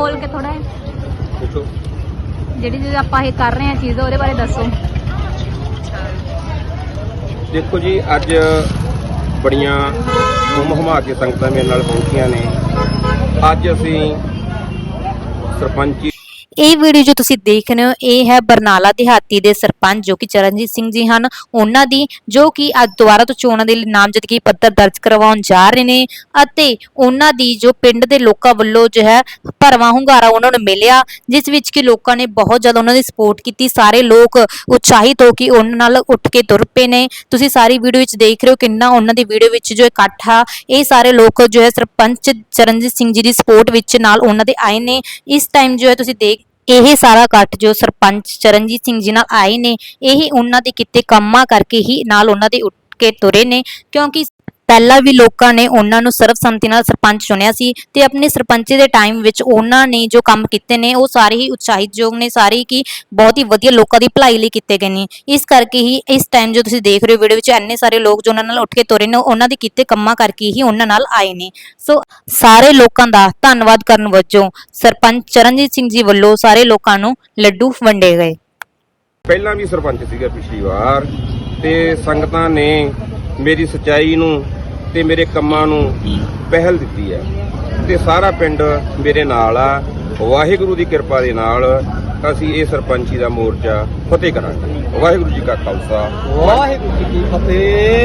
ਬੋਲ ਕੇ ਥੋੜਾ ਜਿਹੜੀ ਜਿਹੜੀ ਆਪਾਂ ਇਹ ਕਰ ਰਹੇ ਹਾਂ ਚੀਜ਼ ਉਹਦੇ ਬਾਰੇ ਦੱਸੋ। ਦੇਖੋ ਜੀ ਅੱਜ ਬੜੀਆਂ ਹਮਾ ਕੇ ਸੰਗਤਾਂ ਮੇਰੇ ਨਾਲ ਪਹੁੰਚੀਆਂ ਨੇ। ਅੱਜ ਅਸੀਂ ਸਰਪੰਚੀ ਇਹ ਵੀਡੀਓ ਜੋ ਤੁਸੀਂ ਦੇਖ ਰਹੇ ਹੋ, ਇਹ ਹੈ ਬਰਨਾਲਾ ਦਿਹਾਤੀ ਦੇ ਸਰਪੰਚ ਜੋ ਕਿ ਚਰਨਜੀਤ ਸਿੰਘ ਜੀ ਹਨ। ਉਹਨਾਂ ਦੀ ਜੋ ਕਿ ਅੱਜ ਦੁਬਾਰਾ ਤੋਂ ਚੋਣਾਂ ਦੇ ਲਈ ਨਾਮਜ਼ਦਗੀ ਪੱਤਰ ਦਰਜ ਕਰਵਾਉਣ ਜਾ ਰਹੇ ਨੇ ਅਤੇ ਉਹਨਾਂ ਦੀ ਜੋ ਪਿੰਡ ਦੇ ਲੋਕਾਂ ਵੱਲੋਂ ਜੋ ਹੈ ਭਰਵਾਂ ਹੁੰਗਾਰਾ ਉਹਨਾਂ ਨੂੰ ਮਿਲਿਆ, ਜਿਸ ਵਿੱਚ ਕਿ ਲੋਕਾਂ ਨੇ ਬਹੁਤ ਜ਼ਿਆਦਾ ਉਹਨਾਂ ਦੀ ਸਪੋਰਟ ਕੀਤੀ। ਸਾਰੇ ਲੋਕ ਉਤਸ਼ਾਹਿਤ ਹੋ ਕੇ ਉਹਨਾਂ ਨਾਲ ਉੱਠ ਕੇ ਤੁਰ ਪਏ ਨੇ। ਤੁਸੀਂ ਸਾਰੀ ਵੀਡੀਓ ਵਿੱਚ ਦੇਖ ਰਹੇ ਹੋ ਕਿੰਨਾ ਉਹਨਾਂ ਦੀ ਵੀਡੀਓ ਵਿੱਚ ਜੋ ਇਕੱਠ ਆ। ਇਹ ਸਾਰੇ ਲੋਕ ਜੋ ਹੈ ਸਰਪੰਚ ਚਰਨਜੀਤ ਸਿੰਘ ਜੀ ਦੀ ਸਪੋਰਟ ਵਿੱਚ ਨਾਲ ਉਹਨਾਂ ਦੇ ਆਏ ਨੇ। ਇਸ ਟਾਈਮ ਜੋ ਹੈ ਤੁਸੀਂ ਦੇਖ ਇਹ ਸਾਰਾ ਇਕੱਠ ਜੋ ਸਰਪੰਚ ਚਰਨਜੀਤ ਸਿੰਘ ਜੀ ਨਾਲ ਆਏ ਨੇ, ਇਹ ਉਹਨਾਂ ਦੇ ਕੀਤੇ ਕੰਮਾਂ ਕਰਕੇ ਹੀ ਨਾਲ ਉਹਨਾਂ ਦੇ ਉੱਠ ਕੇ ਤੁਰੇ ਨੇ, ਕਿਉਂਕਿ ਪਹਿਲਾਂ ਵੀ ਲੋਕਾਂ ਨੇ ਉਹਨਾਂ ਨੂੰ ਸਰਬਸੰਮਤੀ ਨਾਲ ਸਰਪੰਚ ਚੁਣਿਆ ਸੀ ਤੇ ਆਪਣੇ ਸਰਪੰਚੀ ਦੇ ਟਾਈਮ ਵਿੱਚ ਉਹਨਾਂ ਨੇ ਜੋ ਕੰਮ ਕੀਤੇ ਨੇ, ਉਹ ਸਾਰੇ ਹੀ ਉਤਸ਼ਾਹਿਤਯੋਗ ਨੇ, ਸਾਰੇ ਕਿ ਬਹੁਤ ਹੀ ਵਧੀਆ ਲੋਕਾਂ ਦੀ ਭਲਾਈ ਲਈ ਕੀਤੇ ਗਏ ਨੇ। ਇਸ ਕਰਕੇ ਹੀ ਇਸ ਟਾਈਮ ਜੋ ਤੁਸੀਂ ਦੇਖ ਰਹੇ ਹੋ ਵੀਡੀਓ ਵਿੱਚ ਇੰਨੇ ਸਾਰੇ ਲੋਕ ਜੋ ਉਹਨਾਂ ਨਾਲ ਉੱਠ ਕੇ ਤੁਰੇ ਨੇ, ਉਹਨਾਂ ਦੇ ਕੀਤੇ ਕੰਮਾਂ ਕਰਕੇ ਹੀ ਉਹਨਾਂ ਨਾਲ ਆਏ ਨੇ। ਸੋ ਸਾਰੇ ਲੋਕਾਂ ਦਾ ਧੰਨਵਾਦ ਕਰਨ ਵਜੋਂ ਸਰਪੰਚ ਚਰਨਜੀਤ ਸਿੰਘ ਜੀ ਵੱਲੋਂ ਸਾਰੇ ਲੋਕਾਂ ਨੂੰ ਲੱਡੂ ਵੰਡੇ ਗਏ। ਪਹਿਲਾਂ ਵੀ ਸਰਪੰਚ ਸੀਗਾ ਪਿਛਲੀ ਵਾਰ ਤੇ ਸੰਗਤਾਂ ਨੇ ਮੇਰੀ ਸਚਾਈ ਨੂੰ ਤੇ ਮੇਰੇ ਕੰਮਾਂ ਨੂੰ ਪਹਿਲ ਦਿੱਤੀ ਹੈ। ਤੇ ਸਾਰਾ ਪਿੰਡ ਮੇਰੇ ਨਾਲ ਆ। ਵਾਹਿਗੁਰੂ ਦੀ ਕਿਰਪਾ ਦੇ ਨਾਲ ਅਸੀਂ ਇਹ ਸਰਪੰਚੀ ਦਾ ਮੋਰਚਾ ਫਤਿਹ ਕਰਾਂਗੇ। ਵਾਹਿਗੁਰੂ ਜੀ ਕਾ ਖਾਲਸਾ। ਵਾਹਿਗੁਰੂ ਜੀ ਕੀ ਫਤਿਹ।